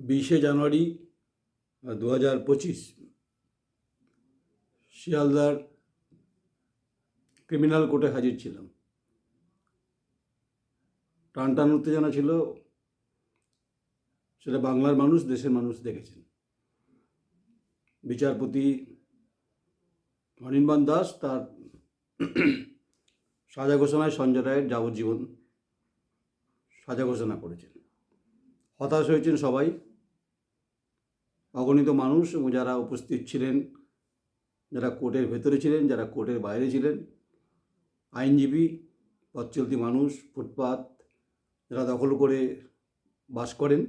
বিশে জানুয়ারি দু হাজার পঁচিশ। শিয়ালদার ক্রিমিনাল কোর্টে হাজির ছিলাম। টান টান উত্তেজনা ছিল, সেটা বাংলার মানুষ, দেশের মানুষ দেখেছেন। বিচারপতি অনির্বাণ দাস তার সাজা ঘোষণায় সঞ্জয় রায়ের যাবজ্জীবন সাজা ঘোষণা করেছেন। হতাশ হয়েছেন সবাই। অগণিত মানুষ এবং যারা উপস্থিত ছিলেন, যারা কোর্টের ভেতরে ছিলেন, যারা কোর্টের বাইরে ছিলেন, আইনজীবী, পথচলতি মানুষ, ফুটপাত, যারা দখল করে বাস করেন,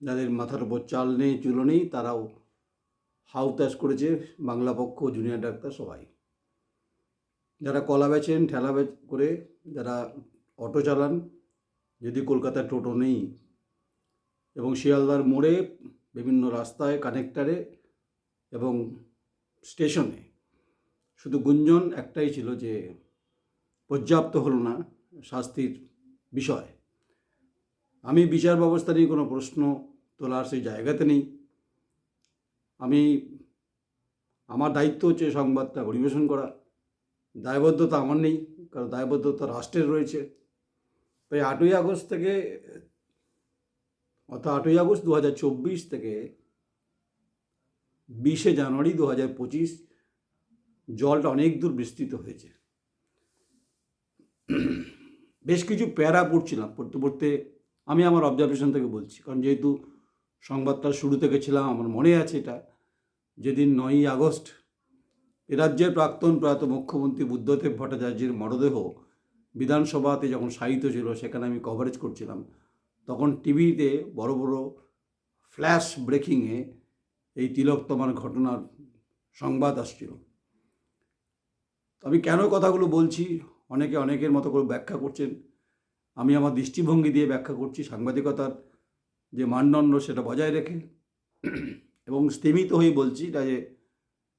যাদের মাথার উপর চাল নেই, চুলো নেই, তারাও হাউতাস করেছে বাংলা পক্ষ, জুনিয়র ডাক্তার সবাই। যারা কলা বেচেন, ঠেলা বেচ করে, যারা অটো চালান, যদি কলকাতায় টোটো নেই এবং শিয়ালদার মোড়ে বিভিন্ন রাস্তায় কানেক্টারে এবং স্টেশনে শুধু গুঞ্জন একটাই ছিল যে, পর্যাপ্ত হলো না শাস্তির বিষয়। আমি বিচার ব্যবস্থা নিয়ে কোনো প্রশ্ন তোলার সেই জায়গাতে নেই। আমি, আমার দায়িত্ব হচ্ছে সংবাদটা পরিবেশন করা। দায়বদ্ধতা আমার নেই, কারণ দায়বদ্ধতা রাষ্ট্রের রয়েছে। তাই আটই আগস্ট থেকে অর্থাৎ আটই আগস্ট দু হাজার চব্বিশ থেকে বিশে জানুয়ারি দু হাজার পঁচিশ জলটা অনেক দূর বিস্তৃত হয়েছে। বেশ কিছু প্যারা পড়ছিলাম পড়তে পড়তে আমি আমার অবজারভেশন থেকে বলছি, কারণ যেহেতু সংবাদটা শুরু থেকে ছিলাম আমার মনে আছে এটা। যেদিন নয়ই আগস্ট এ রাজ্যের প্রাক্তন প্রয়াত মুখ্যমন্ত্রী বুদ্ধদেব ভট্টাচার্যের মরদেহ বিধানসভাতে যখন সাহিত্য ছিল, সেখানে আমি কভারেজ করছিলাম। তখন টিভিতে বড় বড় ফ্ল্যাশ ব্রেকিংয়ে এই তিলকতমার ঘটনার সংবাদ আসছিল। আমি কেন কথাগুলো বলছি? অনেকে অনেকের মতো করে ব্যাখ্যা করছেন। আমি আমার দৃষ্টিভঙ্গি দিয়ে ব্যাখ্যা করছি সাংবাদিকতার যে মানদণ্ড সেটা বজায় রেখে। এবং স্থিমিত হয়েই বলছি, এটা যে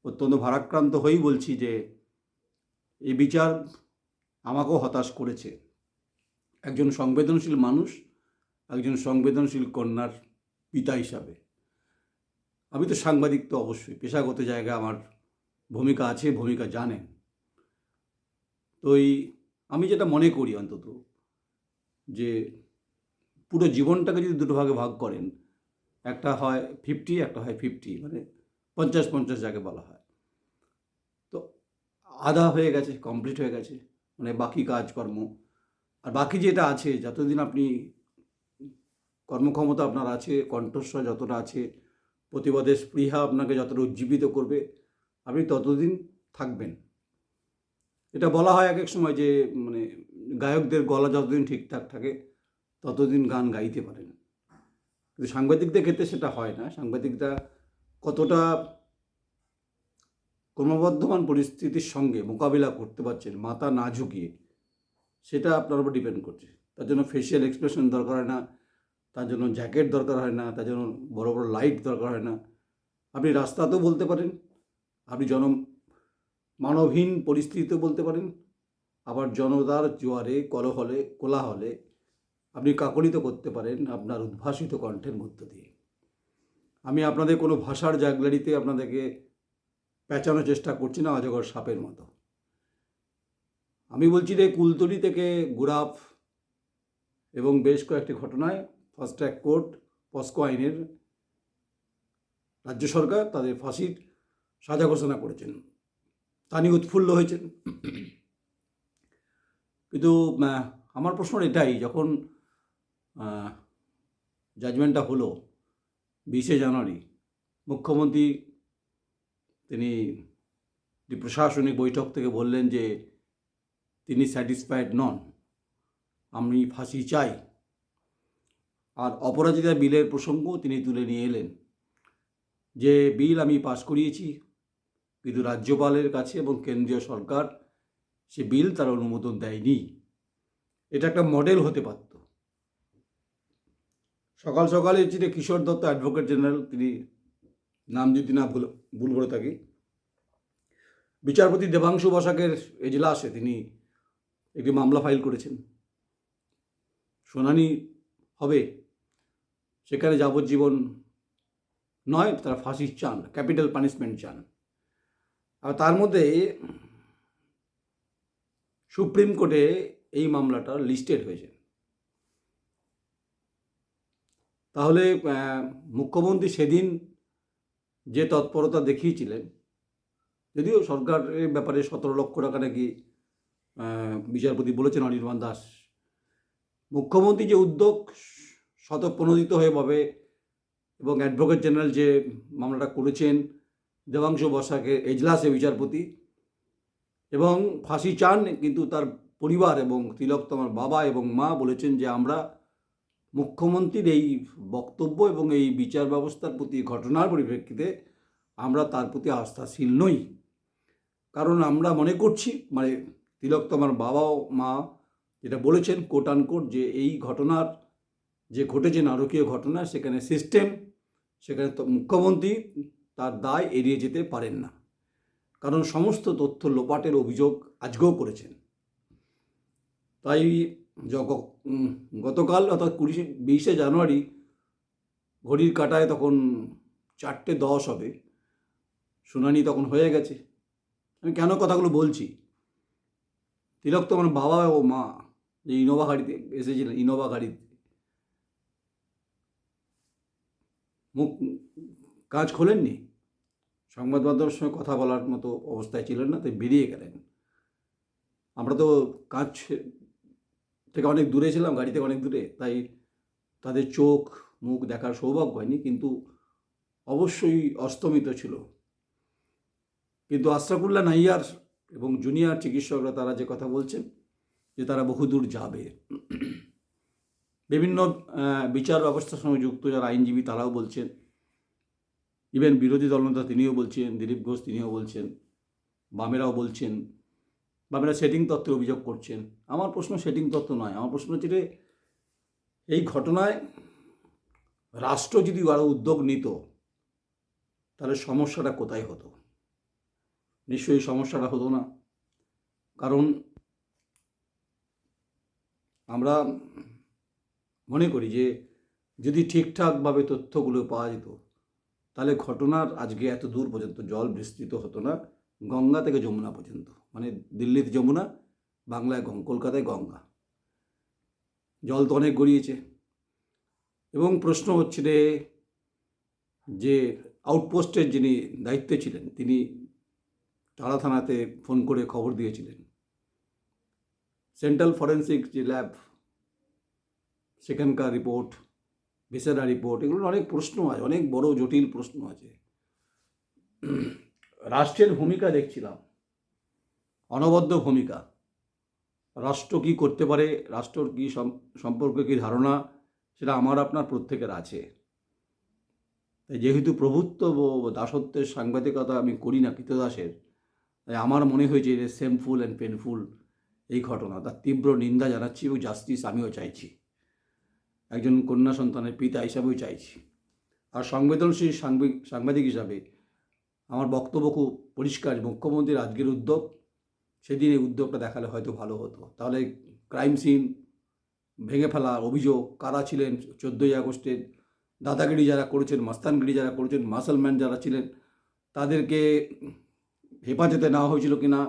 অত্যন্ত ভারাক্রান্ত হয়েই বলছি যে এই বিচার আমাকেও হতাশ করেছে। একজন সংবেদনশীল মানুষ একজন সংবেদনশীল কন্যার পিতা হিসাবে। আমি তো সাংবাদিক তো অবশ্যই, পেশাগত জায়গায় আমার ভূমিকা আছে, ভূমিকা জানেন। তো এই, আমি যেটা মনে করি অন্তত, যে পুরো জীবনটাকে যদি দুটো ভাগে ভাগ করেন, একটা হয় ফিফটি একটা হয় ফিফটি মানে পঞ্চাশ পঞ্চাশ যাকে বলা হয়। তো আধা হয়ে গেছে কমপ্লিট হয়ে গেছে মানে বাকি কাজকর্ম। আর বাকি যেটা আছে, যতদিন আপনি কর্মক্ষমতা আপনার আছে, কণ্ঠস্বর যতটা আছে, প্রতিবাদের স্পৃহা আপনাকে যতটা উজ্জীবিত করবে, আপনি ততদিন থাকবেন। এটা বলা হয় এক এক সময় যে মানে গায়কদের গলা যতদিন ঠিকঠাক থাকে, ততদিন গান গাইতে পারেন। কিন্তু সাংবাদিকদের ক্ষেত্রে সেটা হয় না। সাংবাদিকরা কতটা ক্রমবর্ধমান পরিস্থিতির সঙ্গে মোকাবিলা করতে পারছেন, মাথা না ঝুঁকিয়ে, সেটা আপনার উপর ডিপেন্ড করছে। তার জন্য ফেশিয়াল এক্সপ্রেশন দরকার হয় না। তার জন্য জ্যাকেট দরকার হয় না, তার জন্য বড় বড় লাইট দরকার হয় না। আপনি রাস্তাতেও বলতে পারেন, আপনি জন মানবহীন পরিস্থিতিতেও বলতে পারেন, আবার জনতার জোয়ারে, কলহলে, কোলাহলে আপনি কাকলিত করতে পারেন আপনার উদ্ভাসিত কণ্ঠের মধ্য দিয়ে। আমি আপনাদের কোনো ভাষার জাগলারিতে আপনাদেরকে পেঁচানোর চেষ্টা করছি না, অজগর সাপের মতো। আমি বলছি যে কুলতলি থেকে গুড়াফ এবং বেশ কয়েকটি ঘটনায় ফার্স্ট ট্র্যাক কোর্ট পস্কো আইনের রাজ্য সরকার তাদের ফাঁসির সাজা ঘোষণা করেছেন। তা নিয়ে উৎফুল্ল হয়েছেন। কিন্তু আমার প্রশ্ন এটাই, যখন জাজমেন্টটা হলো বিশে জানুয়ারি, মুখ্যমন্ত্রী তিনি প্রশাসনিক বৈঠক থেকে বললেন যে তিনি স্যাটিসফাইড নন, আমি ফাঁসি চাই। আর অপরাজিতা বিলের প্রসঙ্গ তিনি তুলে নিয়ে এলেন। যে বিল আমি পাশ করিয়েছি, কিন্তু রাজ্যপালের কাছে এবং কেন্দ্রীয় সরকার সে বিল তার অনুমোদন দেয়নি। এটা একটা মডেল হতে পারত। সকাল সকালে যে কিশোর দত্ত অ্যাডভোকেট জেনারেল, তিনি নাম যদি না ভুল ভুল করে থাকি। বিচারপতি দেবাংশু বসাকের এজলাসে তিনি একটি মামলা ফাইল করেছেন। শুনানি হবে। সেখানে যাবজ্জীবন নয়, তারা ফাঁসি চান, ক্যাপিটাল পানিশমেন্ট চান। আর তার মধ্যে সুপ্রিম কোর্টে এই মামলাটা লিস্টেড হয়েছে। তাহলে মুখ্যমন্ত্রী সেদিন যে তৎপরতা দেখিয়েছিলেন, যদিও সরকারের ব্যাপারে সতেরো লক্ষ টাকা নাকি বিচারপতি বলেছেন অনির্বাণ দাস, মুখ্যমন্ত্রী যে উদ্যোগ শতপ্রণোদিত হয়ে পাবে এবং অ্যাডভোকেট জেনারেল যে মামলাটা করেছেন, দেবাংশু বসাকে এজলাসে বিচারপতি এবং ফাঁসি চান কিন্তু তার পরিবার এবং তিলক তোমার বাবা এবং মা বলেছেন যে আমরা মুখ্যমন্ত্রীর এই বক্তব্য এবং এই বিচার ব্যবস্থার প্রতি ঘটনার পরিপ্রেক্ষিতে আমরা তার প্রতি আস্থাশীল নই। কারণ আমরা মনে করছি মানে তিলক তোমার বাবা মা যেটা বলেছেন কোট আনকোট যে এই ঘটনার যে ঘটেছে নারকীয় ঘটনা, সেখানে সিস্টেম সেখানে মুখ্যমন্ত্রী তার দায় এড়িয়ে যেতে পারেন না। কারণ সমস্ত তথ্য লোপাটের অভিযোগ আজকেও করেছেন। তাই গতকাল অর্থাৎ কুড়ি, বিশে জানুয়ারি ঘড়ির কাটায় তখন চারটে দশ হবে, শুনানি তখন হয়ে গেছে। আমি কেন কথাগুলো বলছি? তিলক তো আমার বাবা ও মা, যে ইনোভা গাড়িতে এসেছিলেন, ইনোভা গাড়িতে। মুখ কাজ খোলেননি? সংবাদ মাধ্যমের সঙ্গে কথা বলার মতো অবস্থায় ছিলেন না, তাই বেরিয়ে গেলেন। আমরা তো কাজ থেকে অনেক দূরে ছিলাম, গাড়ি থেকে অনেক দূরে, তাই তাদের চোখ, মুখ দেখার সৌভাগ্য হয়নি, কিন্তু অবশ্যই অস্তমিত ছিল। কিন্তু আশরাফুল্লাহ নাইয়ার এবং জুনিয়র চিকিৎসকরা তারা যে কথা বলছেন, যে তারা বহুদূর যাবে। বিভিন্ন বিচার ব্যবস্থার সঙ্গে যুক্ত যারা আইনজীবী তারাও বলছেন। ইভেন বিরোধী দলনেতা তিনিও বলছেন, দিলীপ ঘোষ তিনিও বলছেন, বামেরাও বলছেন, বামেরা সেটিং তত্ত্বের অভিযোগ করছেন। আমার প্রশ্ন সেটিং তত্ত্ব নয়, আমার প্রশ্ন হচ্ছে যে এই ঘটনায় রাষ্ট্র যদি আরও উদ্যোগ নিত, তাহলে সমস্যাটা কোথায় হতো? নিশ্চয়ই সমস্যাটা হতো না। কারণ আমরা মনে করি যে যদি ঠিকঠাকভাবে তথ্যগুলো পাওয়া যেত, তাহলে ঘটনার আজকে এত দূর পর্যন্ত জল বিস্তৃত হতো না, গঙ্গা থেকে যমুনা পর্যন্ত। মানে দিল্লিতে যমুনা, বাংলায় গঙ্গা, কলকাতায় গঙ্গা। জল তো অনেক গড়িয়েছে। এবং প্রশ্ন হচ্ছে যে যে আউটপোস্টের যিনি দায়িত্বে ছিলেন, তিনি টালা থানাতে ফোন করে খবর দিয়েছিলেন। সেন্ট্রাল ফরেন্সিক যে ল্যাব সেখানকার রিপোর্ট ভিসেরা রিপোর্ট এগুলোর অনেক প্রশ্ন আছে, অনেক বড় জটিল প্রশ্ন আছে। রাষ্ট্রের ভূমিকা দেখছিলাম, অনবদ্য ভূমিকা। রাষ্ট্র কি করতে পারে, রাষ্ট্রর কি সম- সম্পর্কে কি ধারণা, সেটা আমার, আপনার প্রত্যেকের আছে। তাই যেহেতু প্রভুত্ব দাসত্বের সাংবাদিকতা আমি করি না কৃতদাসের, তাই আমার মনে হয়েছে যে সেমফুল অ্যান্ড পেনফুল এই ঘটনা, তার তীব্র নিন্দা জানাচ্ছি এবং জাস্টিস আমিও চাইছি। একজন কন্যা সন্তানের পিতা হিসাবেও চাইছি। আর সংবেদনশীল সাংবাদিক হিসাবে আমার বক্তব্য খুব পরিষ্কার। মুখ্যমন্ত্রীর আজকের উদ্যোগ, সেদিন এই উদ্যোগটা দেখালে হয়তো ভালো হতো। তাহলে ক্রাইম সিন ভেঙে ফেলা অভিযোগ, কারা ছিলেন চোদ্দোই আগস্টের দাদাগিরি যারা করেছেন, মাস্তানগিরি যারা করেছেন, মাসলম্যান যারা ছিলেন, তাদেরকে হেফাজতে নেওয়া হয়েছিল কি না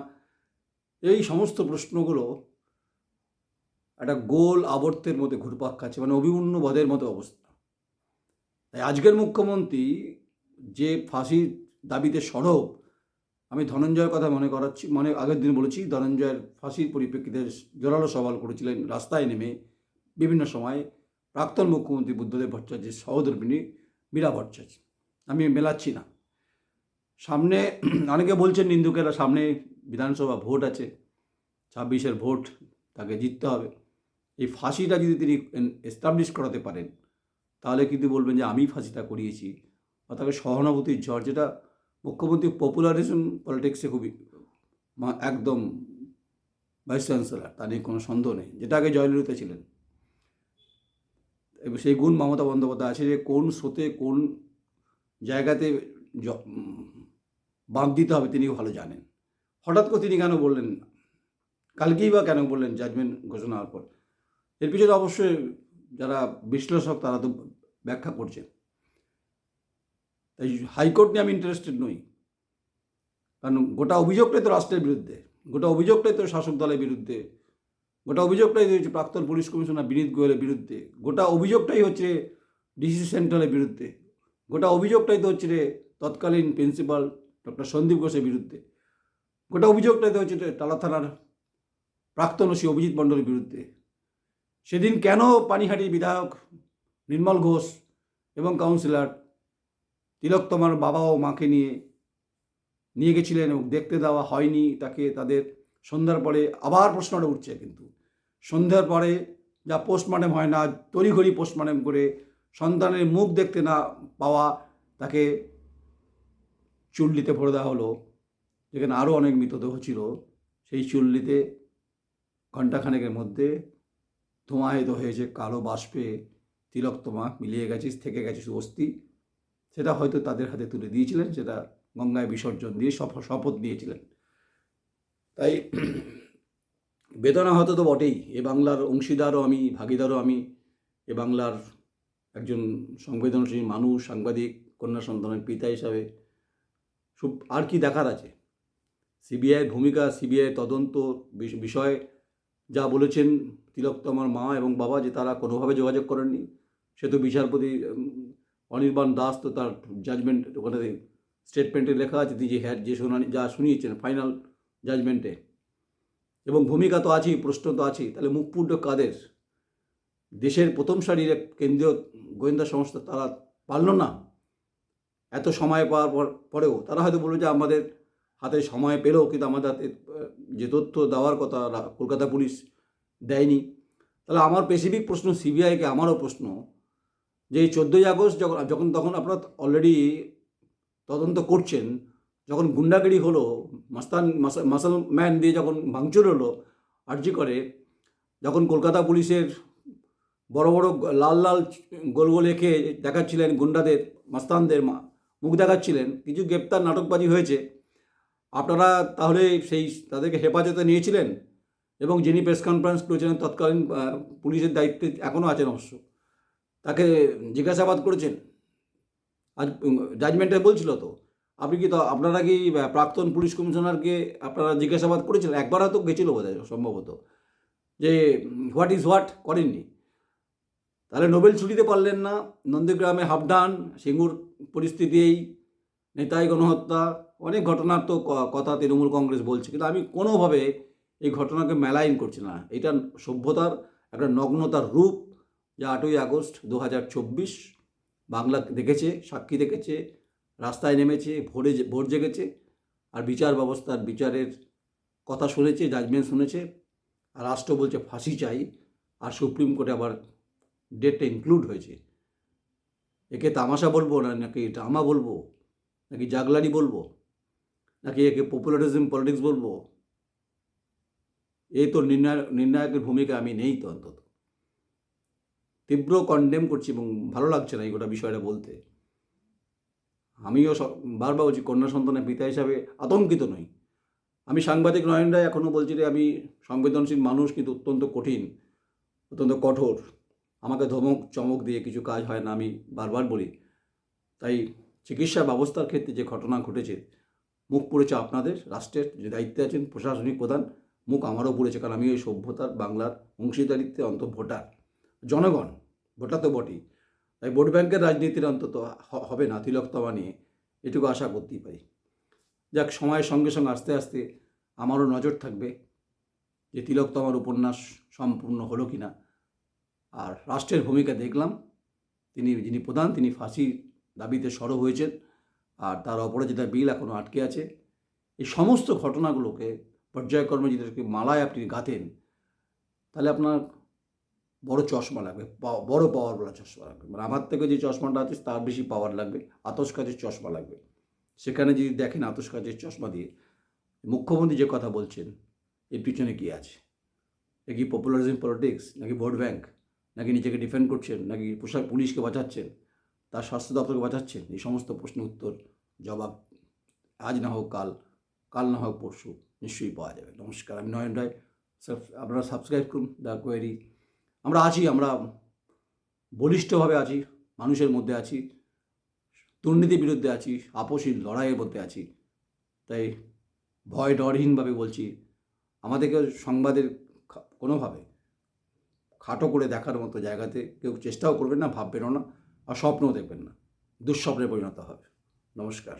এই সমস্ত প্রশ্নগুলো একটা গোল আবর্তের মধ্যে ঘুরপাক খাচ্ছে মানে অভিমন্যু বধের মতো অবস্থা। তাই আজকের মুখ্যমন্ত্রী যে ফাঁসির দাবিতে সরব, আমি ধনঞ্জয়ের কথা মনে করাচ্ছি মানে আগের দিন বলেছি, ধনঞ্জয়ের ফাঁসির পরিপ্রেক্ষিতে জোরালো সওয়াল করেছিলেন, রাস্তায় নেমে বিভিন্ন সময় প্রাক্তন মুখ্যমন্ত্রী বুদ্ধদেব ভট্টাচার্যের সহধর্মিনী মীরা ভট্টাচার্য। আমি মেলাচ্ছি না। সামনে অনেকে বলছেন নিন্দুকেরা, সামনে বিধানসভা ভোট আছে, ছাব্বিশের ভোট তাকে জিততে হবে। এই ফাঁসিটা যদি তিনি এস্টাবলিশ করাতে পারেন, তাহলে কিন্তু বলবেন যে আমি ফাঁসিটা করিয়েছি। বা তাকে সহানুভূতির ঝড়, যেটা মুখ্যমন্ত্রী পপুলারিজম পলিটিক্সে খুবই একদম ভাইস চ্যান্সেলার তা নিয়ে কোনো সন্দেহ নেই, যেটা আগে জয়ললিতা ছিলেন। এবং সেই গুণ মমতা বন্দ্যোপাধ্যায় আছে যে কোন স্রোতে কোন জায়গাতে বাঁধ দিতে হবে তিনি ভালো জানেন। হঠাৎ করে তিনি কেন বললেন, কালকেই বা কেন বললেন জাজমেন্ট ঘোষণা হওয়ার পর? এর পিছনে অবশ্যই যারা বিশ্লেষক তারা তো ব্যাখ্যা করছেন তাই হাইকোর্ট নিয়ে আমি ইন্টারেস্টেড নই। কারণ গোটা অভিযোগটাই তো রাষ্ট্রের বিরুদ্ধে। গোটা অভিযোগটাই তো শাসক দলের বিরুদ্ধে। গোটা অভিযোগটাই হচ্ছে প্রাক্তন পুলিশ কমিশনার বিনীত গোয়েলের বিরুদ্ধে। গোটা অভিযোগটাই হচ্ছে ডিসি সেন্ট্রালের বিরুদ্ধে। গোটা অভিযোগটাই তো হচ্ছে তৎকালীন প্রিন্সিপাল ডক্টর সন্দীপ ঘোষের বিরুদ্ধে। গোটা অভিযোগটাই তো হচ্ছে টালা থানার প্রাক্তন ওসি অভিজিৎ মণ্ডলের বিরুদ্ধে। সেদিন কেন পানিহাটির বিধায়ক নির্মল ঘোষ এবং কাউন্সিলর তিলোত্তমার বাবা ও মাকে নিয়ে নিয়ে গেছিলেন এবং দেখতে দেওয়া হয়নি তাকে তাদের সন্ধ্যার পরে আবার প্রশ্নটা উঠছে কিন্তু। সন্ধ্যার পরে যা পোস্টমর্টম হয় না, তড়িঘড়ি পোস্টমর্টম করে সন্তানের মুখ দেখতে না পাওয়া তাকে চুল্লিতে ভরে দেওয়া হলো। যেখানে আরও অনেক মৃতদেহ ছিল, সেই চুল্লিতে ঘণ্টাখানেকের মধ্যে ধোঁয়ায়িত হয়েছে কালো বাষ্পে তিলকতমা মিলিয়ে গেছিস, থেকে গেছিস অস্থি, সেটা হয়তো তাদের হাতে তুলে দিয়েছিলেন, সেটা গঙ্গায় বিসর্জন দিয়ে শপ- শপথ নিয়েছিলেন। তাই বেদনা হয়তো তো বটেই, এ বাংলার অংশীদারও আমি, ভাগিদারও আমি, এ বাংলার একজন সংবেদনশীল মানুষ, সাংবাদিক, কন্যা সন্তানের পিতা হিসাবে। সব আর কি দেখার আছে? সিবিআইয়ের ভূমিকা, সিবিআই তদন্ত বিষ- বিষয়ে যা বলেছেন তিলকতমার মা এবং বাবা যে তারা কোনোভাবে যোগাযোগ করেননি। সে তো বিচারপতি অনির্বাণ দাস তো তার জাজমেন্ট ওখানে স্টেটমেন্টে লেখা আছে, তিনি যে হ্যাড যে শুনানি যা শুনিয়েছেন ফাইনাল জাজমেন্টে এবং ভূমিকা তো আছেই, প্রশ্ন তো আছেই, তাহলে মুখপুণ্ড কাদের? দেশের প্রথম সারির এক কেন্দ্রীয় গোয়েন্দা সংস্থা তারা পারল না। এত সময় পাওয়ার পর, পরেও তারা হয়তো বলল যে আমাদের হাতে সময় পেলেও কিন্তু আমাদের হাতে যে তথ্য দেওয়ার কথা কলকাতা পুলিশ দেয়নি। তাহলে আমার স্পেসিফিক প্রশ্ন সিবিআইকে আমারও প্রশ্ন যে এই চোদ্দোই আগস্ট যখন যখন, তখন আপনারা অলরেডি তদন্ত করছেন, যখন গুন্ডাগিরি হলো, মাস্তান, মাসা- মাসাল ম্যান দিয়ে যখন ভাঙচুর হলো, আর্জি করে, যখন কলকাতা পুলিশের বড় বড় লাল লাল গোল গোল এঁকে দেখাচ্ছিলেন গুন্ডাদের, মাস্তানদের মুখ দেখাচ্ছিলেন, কিছু গ্রেপ্তার নাটকবাজি হয়েছে, আপনারা তাহলে সেই তাদেরকে হেফাজতে নিয়েছিলেন? এবং যিনি প্রেস কনফারেন্স করেছিলেন তৎকালীন পুলিশের দায়িত্বে এখনও আছেন অবশ্য, তাকে জিজ্ঞাসাবাদ করেছেন। আজ জাজমেন্টে বলছিল তো, আপনি কি তো, আপনারা কি প্রাক্তন পুলিশ কমিশনারকে আপনারা জিজ্ঞাসাবাদ করেছিলেন? একবার হয়তো গেছিল বোধ হয় সম্ভবত, যে হোয়াট ইজ হোয়াট করেননি। তাহলে নোবেল ছুটিতে পারলেন না, নন্দীগ্রামে হাফডান সিঙ্গুর পরিস্থিতি এই নেতাই গণহত্যা, অনেক ঘটনার তো কথা তৃণমূল কংগ্রেস বলছে, কিন্তু আমি কোনোভাবে এই ঘটনাকে মেলাইন করছে না। এটা সভ্যতার একটা নগ্নতার রূপ যা আটই আগস্ট দু হাজার চব্বিশ বাংলা দেখেছে, সাক্ষী দেখেছে, রাস্তায় নেমেছে, ভোরে ভোর জেগেছে আর বিচার ব্যবস্থার বিচারের কথা শুনেছে জাজমেন্ট শুনেছে। আর রাষ্ট্র বলছে, ফাঁসি চাই। আর সুপ্রিম কোর্টে আবার ডেটটা ইনক্লুড হয়েছে। একে তামাশা বলব না, নাকি ড্রামা বলব, নাকি জাগলারি বলব, নাকি একে পপুলারিজম পলিটিক্স বলব? এই তো নির্ণায়ক নির্ণায়কের ভূমিকা আমি নেই তো অন্তত। তীব্র কন্ডেম করছি এবং ভালো লাগছে না এই গোটা বিষয়টা বলতে। আমিও বারবার বলছি, কন্যা সন্তানের পিতা হিসাবে আতঙ্কিত নই। আমি সাংবাদিক নয়নরা এখনও বলছি যে, আমি সংবেদনশীল মানুষ কিন্তু অত্যন্ত কঠিন, অত্যন্ত কঠোর। আমাকে ধমক, চমক দিয়ে কিছু কাজ হয় না, আমি বারবার বলি। তাই চিকিৎসা ব্যবস্থার ক্ষেত্রে যে ঘটনা ঘটেছে, মুখ পড়েছে আপনাদের, রাষ্ট্রের যে দায়িত্বে আছেন প্রশাসনিক প্রধান মুখ আমারও পড়েছে, কারণ আমি ওই সভ্যতার বাংলার অংশীদারিত্বে অন্ত ভোটার জনগণ, ভোটার তো বটেই। তাই ভোট ব্যাংকের রাজনীতির অন্তত হবে না তিলকতমা নিয়ে। এটুকু আশা করতেই পারি। যাক, সময়ের সঙ্গে সঙ্গে আস্তে আস্তে আমারও নজর থাকবে যে তিলকতমার উপন্যাস সম্পূর্ণ হলো কি না আর রাষ্ট্রের ভূমিকা দেখলাম। তিনি, যিনি প্রধান, তিনি ফাঁসির দাবিতে সরব হয়েছেন। আর তার অপরাজিতা বিল এখনও আটকে আছে। এই সমস্ত ঘটনাগুলোকে পর্যায়ক্রমে যদি মালায় আপনি গাঁথেন তাহলে আপনার বড় চশমা লাগবে বড় পাওয়ারওয়ালা চশমা লাগবে। মানে আমার থেকে যে চশমাটা আছে, তার বেশি পাওয়ার লাগবে আতস কাজের চশমা লাগবে। সেখানে যদি দেখেন আতস কাজের চশমা দিয়ে, মুখ্যমন্ত্রী যে কথা বলছেন, এর পিছনে কী আছে? এ কি পপুলারিজম পলিটিক্স নাকি ভোট ব্যাঙ্ক নাকি নিজেকে ডিফেন্ড করছেন, নাকি পোশাক পুলিশকে বাঁচাচ্ছেন, তার স্বাস্থ্য দপ্তরকে বাঁচাচ্ছেন? এই সমস্ত প্রশ্নের উত্তর, জবাব আজ না হোক কাল কাল না হোক পরশু। নিশ্চয়ই পাওয়া যাবে। নমস্কার, আমি নয়ন রায়। আপনারা সাবস্ক্রাইব করুন, দ্য কোয়েরি আমরা আছি, আমরা বলিষ্ঠভাবে আছি, মানুষের মধ্যে আছি, দুর্নীতির বিরুদ্ধে আছি আপসী লড়াইয়ের মধ্যে আছি। তাই ভয় ডরহীনভাবে বলছি, আমাদেরকে সংবাদের কোনোভাবে খাটো করে দেখার মতো জায়গাতে কেউ চেষ্টাও করবেন না, ভাববেনও না, আর স্বপ্নও দেখবেন না। দুঃস্বপ্নে পরিণত হবে। নমস্কার।